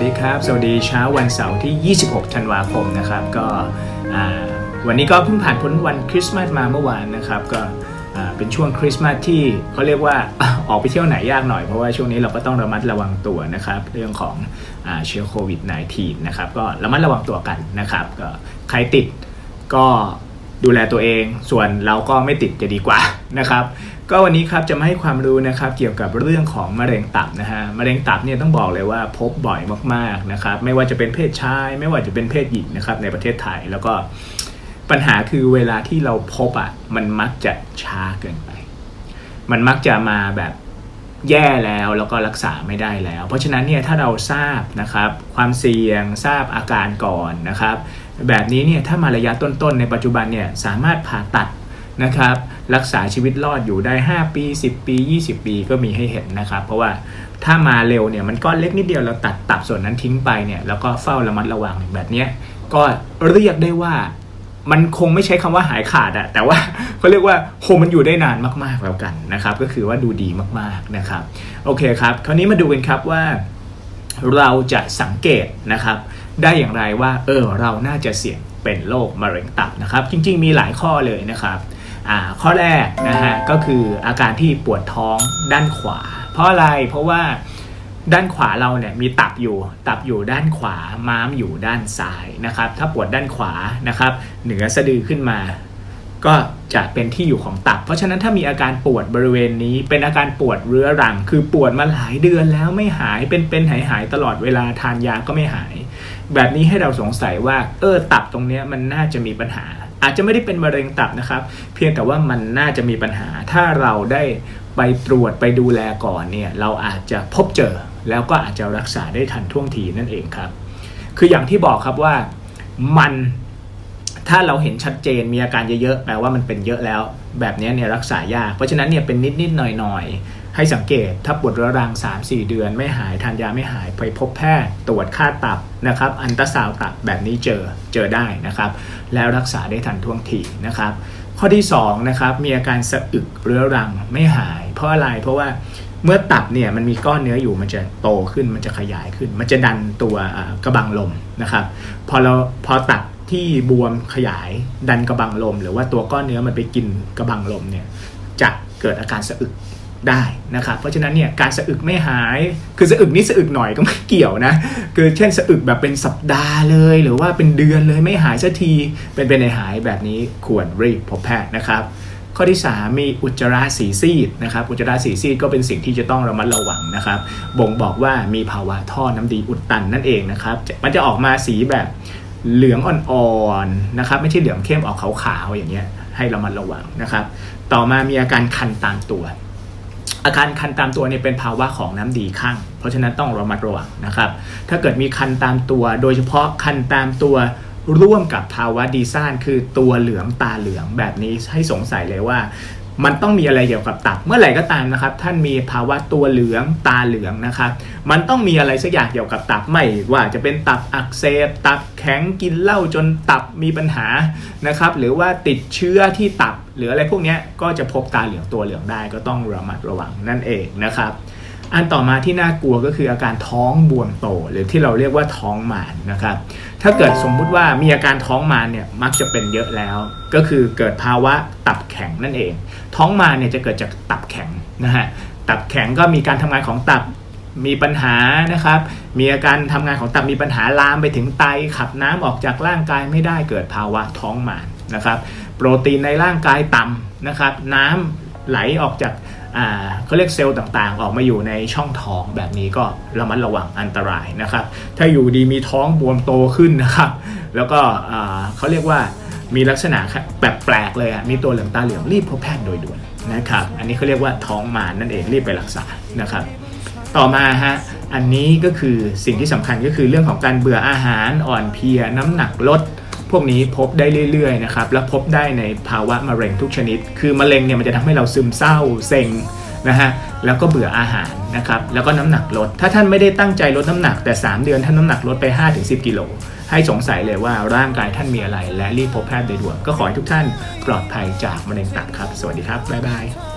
วัสดีครับ สวัสดีเช้าวันเสาร์ที่ 26 ธันวาคมนะครับ ก็วันนี้ก็เพิ่งผ่านพ้นวันคริสต์มาสมาเมื่อวานนะครับ ก็เป็นช่วงคริสต์มาสที่เขาเรียกว่าออกไปเที่ยวไหนยากหน่อยเพราะว่าช่วงนี้เราก็ต้องระมัดระวังตัวนะครับ เรื่องของอเชื้อโควิด -19 นะครับ ก็ระมัดระวังตัวกันนะครับก็ใครติดก็ ดูแลตัวเอง ส่วนเราก็ไม่ติดจะดีกว่านะครับ ก็วันนี้ครับจะมาให้ความรู้นะครับเกี่ยวกับเรื่องของมะเร็งตับนะฮะมะเร็งตับเนี่ยต้องบอกเลยว่าพบบ่อยมากๆนะครับ ไม่ว่าจะเป็นเพศชาย ไม่ว่าจะเป็นเพศหญิงนะครับในประเทศไทยแล้วก็ปัญหาคือเวลาที่เราพบอะมันมักจะช้าเกินไป มันมักจะมาแบบแย่แล้วแล้วก็รักษาไม่ได้แล้ว เพราะฉะนั้นเนี่ยถ้าเราทราบนะครับความเสี่ยงทราบอาการก่อนนะครับ แบบนี้เนี่ยถ้ามาระยะต้นๆ ในปัจจุบันเนี่ยสามารถผ่าตัดนะครับรักษาชีวิตรอดอยู่ได้ 5 ปี 10 ปี 20 ปีก็มีให้เห็นนะครับ เพราะว่าถ้ามาเร็วเนี่ยมันก้อนเล็กนิดเดียวเราตัดตับส่วนนั้นทิ้งไปเนี่ยแล้วก็เฝ้าระมัดระวังแบบนี้ก็เรียกได้ว่ามันคงไม่ใช้คำว่าหายขาดอะแต่ว่าเขาเรียกว่าคงมันอยู่ได้นานมากๆแล้วกันนะครับ ก็คือว่าดูดีมากๆนะครับ โอเคครับ คราวนี้มาดูกันครับว่าเราจะสังเกตนะครับ ได้อย่างไรว่าเออเราน่าจะเสี่ยงเป็นโรคมะเร็งตับนะครับ จริง ๆ มีหลายข้อเลยนะครับอ่าข้อแรกนะฮะก็คืออาการที่ปวดท้องด้านขวา เพราะอะไรเพราะว่าด้านขวาเราเนี่ยมีตับอยู่ ตับอยู่ด้านขวาม้ามอยู่ด้านซ้ายนะครับ ถ้าปวดด้านขวานะครับ เหนือสะดือขึ้นมา ก็จะเป็นที่อยู่ของตับ เพราะฉะนั้นถ้ามีอาการปวดบริเวณนี้ เป็นอาการปวดเรื้อรัง คือปวดมาหลายเดือนแล้วไม่หายเป็นเป็นหายหายๆตลอดเวลาทานยาก็ไม่หาย แบบนี้ให้เราสงสัยว่าเออตับตรงเนี้ยมันน่าจะมีปัญหา อาจจะไม่ได้เป็นมะเร็งตับนะครับ เพียงแต่ว่ามันน่าจะมีปัญหา ถ้าเราได้ไปตรวจไปดูแลก่อนเนี่ยเราอาจจะพบเจอ แล้วก็อาจจะรักษาได้ทันท่วงทีนั่นเองครับ คืออย่างที่บอกครับว่ามัน ถ้าเราเห็นชัดเจนมีอาการเยอะๆแปลว่ามันเป็นเยอะแล้ว แบบนี้เนี่ยรักษายาก เพราะฉะนั้นเนี่ยเป็นนิดๆหน่อยๆ ให้สังเกตถ้าปวดเรื้อรัง 3-4 เดือน ไม่หายทานยาไม่หายไปพบแพทย์ตรวจค่าตับนะครับ อันตราซาวด์ตับแบบนี้เจอเจอได้นะครับ แล้วรักษาได้ทันท่วงทีนะครับ ข้อที่2นะครับมีอาการสะอึกเรื้อรังไม่หาย เพราะอะไรเพราะว่าเมื่อตับเนี่ยมันมีก้อนเนื้ออยู่มันจะโตขึ้นมันจะขยายขึ้น มันจะดันตัวกระบังลมนะครับ พอเราพอตับ ที่บวมขยายดันกระบังลม หรือว่าตัวก้อนเนื้อมันไปกินกระบังลมเนี่ยจะเกิดอาการสะอึกได้นะครับเพราะฉะนั้นเนี่ยการสะอึกไม่หาย คือสะอึกนี่สะอึกหน่อยก็ไม่เกี่ยวนะ คือเช่นสะอึกแบบเป็นสัปดาห์เลย หรือว่าเป็นเดือนเลยไม่หายสักทีเป็นเป็นในหายแบบนี้ควรรีบพบแพทย์นะครับ ข้อที่ 3 มีอุจจาระสีซีดนะครับอุจจาระสีซีดก็เป็นสิ่งที่จะต้องระมัดระวังนะครับบ่งบอกว่ามีภาวะท่อน้ำดีอุดตันนั่นเองนะครับมันจะออกมาสีแบบ เหลืองอ่อนๆนะครับ ไม่ใช่เหลืองเข้มออกขาวๆอย่างเงี้ยให้เระมัดระวังนะครับ ต่อมามีอาการคันตามตัว อาการคันตามตัวเนี่ยเป็นภาวะของน้ำดีข้าง เพราะฉะนั้นต้องระมัดระวังนะครับ ถ้าเกิดมีคันตามตัว โดยเฉพาะคันตามตัวร่วมกับภาวะดีซ่านคือตัวเหลืองตาเหลืองแบบนี้ให้สงสัยเลยว่า มันต้องมีอะไรเกี่ยวกับตับ เมื่อไหร่ก็ตามนะครับ ท่านมีภาวะตัวเหลืองตาเหลืองนะครับ มันต้องมีอะไรสักอย่างเกี่ยวกับตับไม่ว่าจะเป็นตับอักเสบตับแข็งกินเหล้าจนตับมีปัญหานะครับ หรือว่าติดเชื้อที่ตับ หรืออะไรพวกนี้ก็จะพบตาเหลืองตัวเหลืองได้ก็ต้องระมัดระวังนั่นเองนะครับ อันต่อมาที่น่ากลัวก็คืออาการท้องบวมโต หรือที่เราเรียกว่าท้องมานนะครับ ถ้าเกิดสมมุติว่ามีอาการท้องมานเนี่ยมักจะเป็นเยอะแล้ว ก็คือเกิดภาวะตับแข็งนั่นเอง ท้องมานเนี่ยจะเกิดจากตับแข็งนะฮะตับแข็งก็มีการทำงานของตับมีปัญหานะครับ มีอาการทำงานของตับมีปัญหาลามไปถึงไตขับน้ำออกจากร่างกายไม่ได้เกิดภาวะท้องมานนะครับ โปรตีนในร่างกายต่ำนะครับ น้ำไหลออกจาก เขาเรียกเซลล์ต่างๆ ออกมาอยู่ในช่องท้องแบบนี้ก็ระมัดระวังอันตรายนะครับ ถ้าอยู่ดีมีท้องบวมโตขึ้นนะครับ แล้วก็เขาเรียกว่ามีลักษณะแปลกๆเลยมีตัวเหลืองตาเหลืองรีบพบแพทย์โดยด่วนนะครับ อันนี้เขาเรียกว่าท้องมารนั่นเองรีบไปรักษานะครับ ต่อมาฮะอันนี้ก็คือสิ่งที่สำคัญก็คือเรื่องของการเบื่ออาหารอ่อนเพลียน้ำหนักลด พวกนี้พบได้เรื่อยๆนะครับและพบได้ในภาวะมะเร็งทุกชนิด คือมะเร็งเนี่ยมันจะทำให้เราซึมเศร้าเซ็งนะฮะแล้วก็เบื่ออาหารนะครับแล้วก็น้ำหนักลด ถ้าท่านไม่ได้ตั้งใจลดน้ำหนักแต่ 3 เดือนท่านน้ำหนักลดไป 5-10 กิโลให้สงสัยเลยว่าร่างกายท่านมีอะไร และรีบพบแพทย์โดยด่วนก็ขอให้ทุกท่านปลอดภัยจากมะเร็งตับครับ สวัสดีครับ บ๊ายบาย